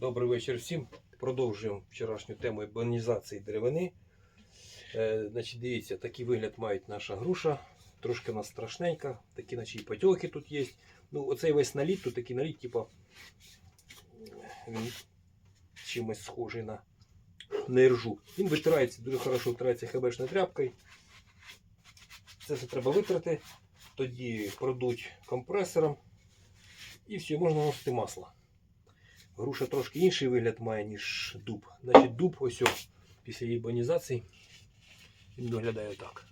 Добрий вечір всім. Продовжуємо вчорашню тему ебонізації деревини. Е, значить, дивіться, такий вигляд має наша груша. Трошки вона страшненька, такі наче і потьоки тут є. Ну, оцей весь наліт, тут такий наліт, типа він чимось схожий на нержу. Він витирається, дуже хорошо витирається хебешною тряпкою. Це все треба витрати, тоді продуть компресором і все, можна наносити масло. Груша трошки інший вигляд має, ніж дуб. Значить, дуб ось о, після її бонізації він виглядає так.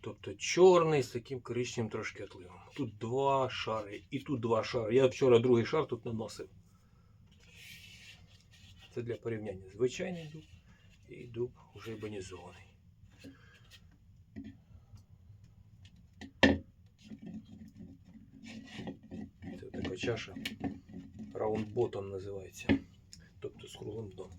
Тобто чорний з таким коричневим трошки отливом. Тут два шари і тут два шари. Я вчора другий шар тут наносив. Це для порівняння. Звичайний дуб і дуб вже бонізований. Це чаша. Раунд ботом називається. Тобто з круглим дном.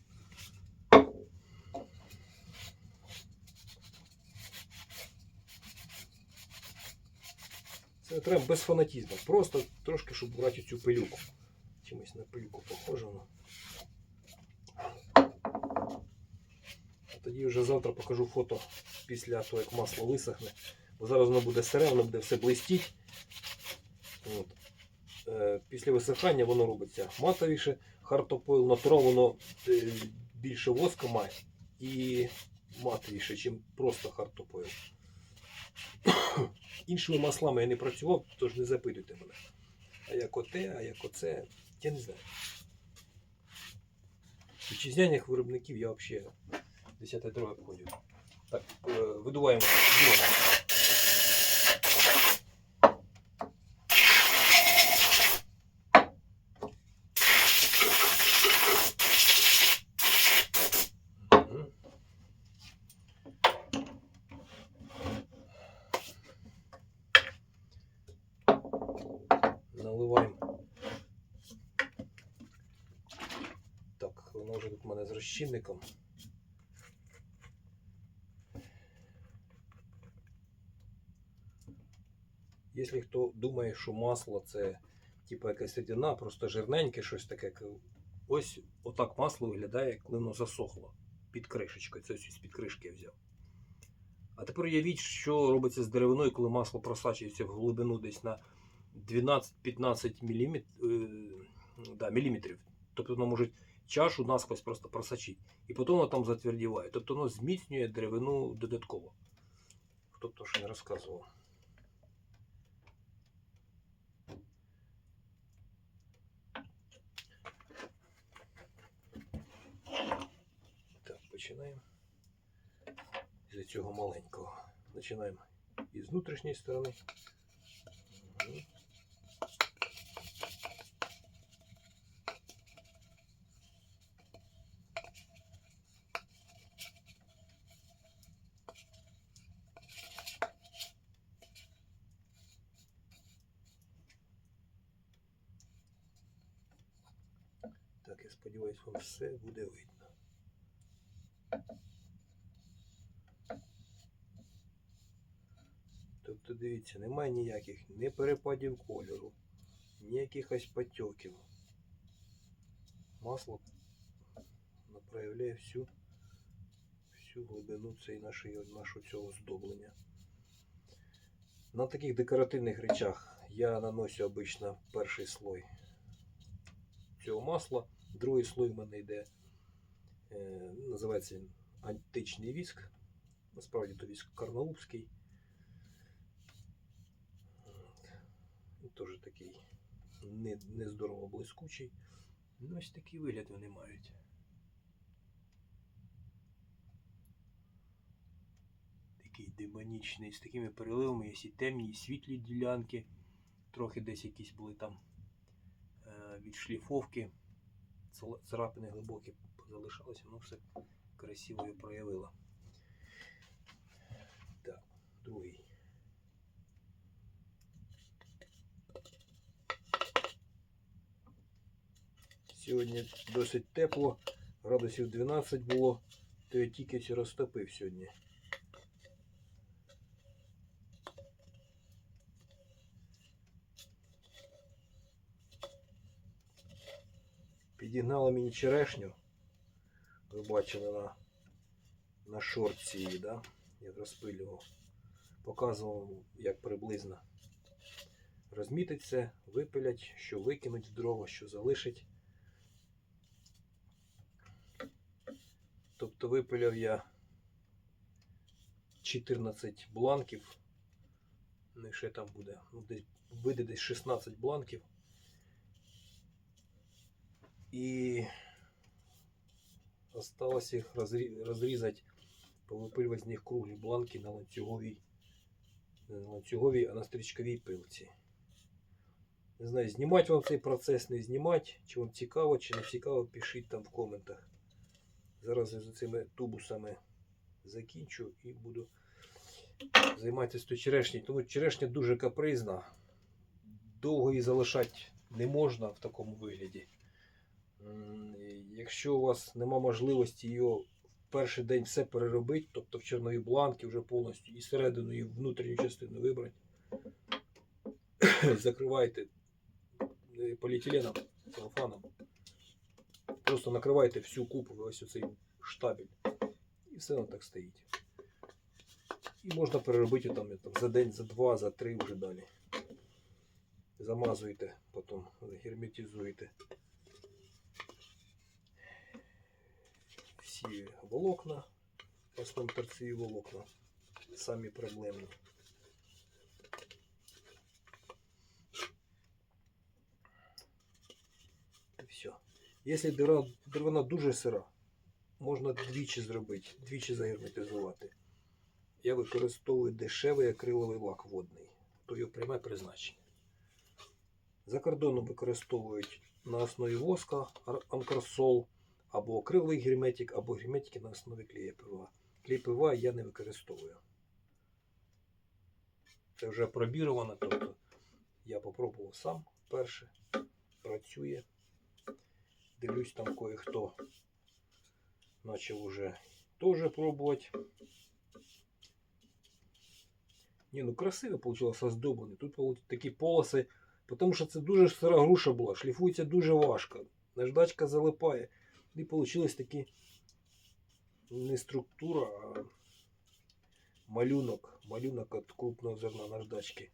Це треба без фанатізму. Просто трошки, щоб брати цю пилюку. Чимось на пилюку похоже. А тоді вже завтра покажу фото після того, як масло висохне. Бо зараз воно буде сире, воно буде все блистіть. От. Е, Після висихання воно робиться матовіше. Хартопойл натурал воно е, більше воска має і матовіше, ніж просто хартопойл. Іншими маслами я не працював, тож не запитуйте мене. А як оте, а як оце, я не знаю. Вітчизняних виробників я взагалі 10 дороги обходив. Так, е, видуваємо. діло. Мгм. Наливаємо. Так, воно вже тут у мене з розчинником. Якщо хто думає, що масло це типу якась рідина, просто жирненьке, щось таке. Ось отак масло виглядає, коли воно засохло під кришечкою. Це ось з-під кришки я взяв. А тепер уявіть, що робиться з деревиною, коли масло просачується в глибину десь на 12-15 мм, да, міліметрів. Тобто воно може чашу насквозь просто просочити. І потім воно там затвердіває. Тобто воно зміцнює деревину додатково. Хто б то що не розказував. Так, починаємо з цього маленького. Починаємо із внутрішньої сторони. Я сподіваюся, вам все буде видно. Тобто, дивіться, немає ніяких ні перепадів кольору, ні якихось потьоків. Масло проявляє всю, всю глибину цієї нашої, нашого цього здоблення. На таких декоративних речах я наношу обично перший слой цього масла. Другий слой в мене йде, е, називається він античний віск. Насправді то віск карнаубський. Теж такий не, не здорово блискучий. Ну, ось такий вигляд вони мають. Такий демонічний, з такими переливами, є і темні, і світлі ділянки. Трохи десь якісь були там від шліфовки. Царапини глибокі залишалися, воно все красиво і проявило. Так, другий. Сьогодні досить тепло, градусів 12 було, то я тільки розтопив сьогодні. Підігнала мені черешню. Ви бачили на, на шорці її, да? Я розпилював. Показував, як приблизно розмітить це, випилять, що викинуть в дрова, що залишить. Тобто випиляв я 14 бланків. Ну і ще там буде. Ну, десь, вийде десь 16 бланків. І осталось розрі- розрізати, повипилювати з них круглі бланки на ланцюговій, на ланцюговій, а на стрічковій пилці. Не знаю, знімати вам цей процес, не знімати, чи вам цікаво, чи не цікаво, пишіть там в коментах. Зараз я за цими тубусами закінчу і буду займатися то черешнею. Тому черешня дуже капризна. Довго її залишати не можна в такому вигляді. Якщо у вас нема можливості її в перший день все переробити, тобто в чорнові бланки вже повністю і середину, і внутрішню частину вибрати, закривайте е, поліетиленом, целофаном. Просто накривайте всю купу, ось оцей штабель. І все воно так стоїть. І можна переробити там за день, за два, за три вже далі. Замазуєте, потім герметизуєте всі волокна, в основному торцеві волокна, самі проблемні. І все. Якщо деревина, деревина дуже сира, можна двічі зробити, двічі загерметизувати. Я використовую дешевий акриловий лак водний, то його пряме призначення. За кордоном використовують на основі воска анкарсол, або акриловий герметик, або герметики на основі клея ПВА. Клей ПВА я не використовую. Це вже пробіровано, тобто я попробував сам перше, працює. Дивлюсь, там кое-хто почав уже теж пробувати. Ні, ну красиво вийшло оздоблено. Тут такі полоси, тому що це дуже сира груша була, шліфується дуже важко. Наждачка залипає. І вийшли такі не структура, а малюнок. Малюнок від крупного зерна наждачки.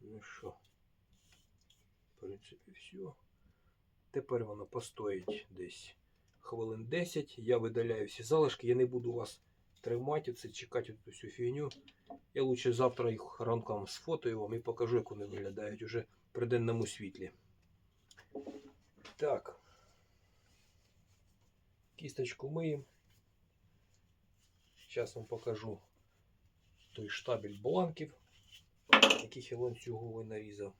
Ну що, в принципі, все. Тепер воно постоїть десь хвилин 10. Я видаляю всі залишки. Я не буду вас тримати це, чекати цю всю фігню. Я лучше завтра їх ранком сфотою вам і покажу, як вони виглядають уже при денному світлі. Так. Кісточку миємо. Зараз вам покажу той штабель бланків, яких я ланцюговий нарізав.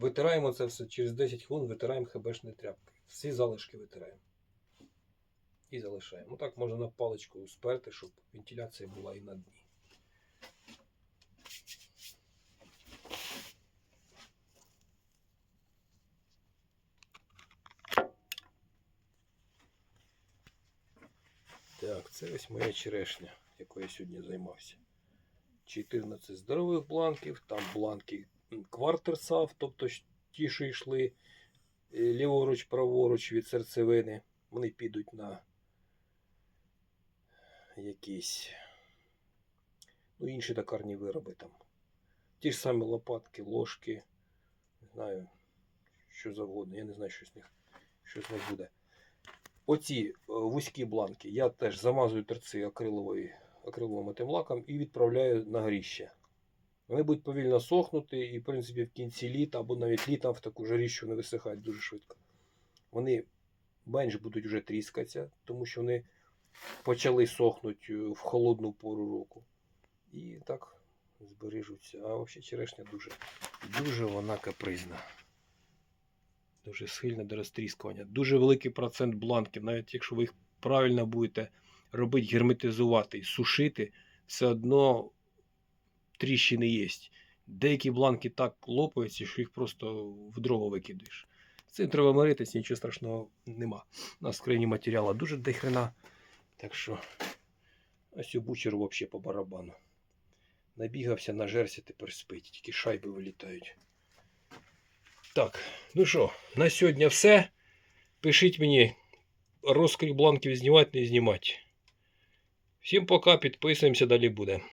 Витираємо це все через 10 хвилин, витираємо хебешною тряпкою. Всі залишки витираємо. І залишаємо. Ну так можна на паличку сперти, щоб вентиляція була і на дні. Так, це ось моя черешня, якою я сьогодні займався. 14 здорових бланків, там бланки квартерсав, тобто ті, що йшли е, ліворуч, праворуч від серцевини, вони підуть на якісь ну, інші токарні вироби там. Ті ж самі лопатки, ложки, не знаю, що завгодно. Я не знаю, що з них, що з них буде. Оці е, вузькі бланки я теж замазую терці акриловим тим лаком і відправляю на горіще. Вони будуть повільно сохнути, і, в принципі, в кінці літа або навіть літом в таку жаріщу вони висихають дуже швидко. Вони менш будуть вже тріскатися, тому що вони почали сохнути в холодну пору року. І так збережуться. А взагалі черешня дуже, дуже вона капризна. Дуже схильна до розтріскування. Дуже великий процент бланків, навіть якщо ви їх правильно будете робити, герметизувати і сушити, все одно тріщини є. Деякі бланки так лопаються, що їх просто в дрова викидаєш. Цим треба миритися, нічого страшного нема. У нас в країні матеріалу дуже дохрена. Так що ось у бучеру взагалі по барабану. Набігався, нажерся, тепер спить. Тільки шайби вилітають. Так, ну що, на сьогодні все. Пишіть мені, розкрій бланків знімати, не знімати. Всім пока, підписуємося, далі буде.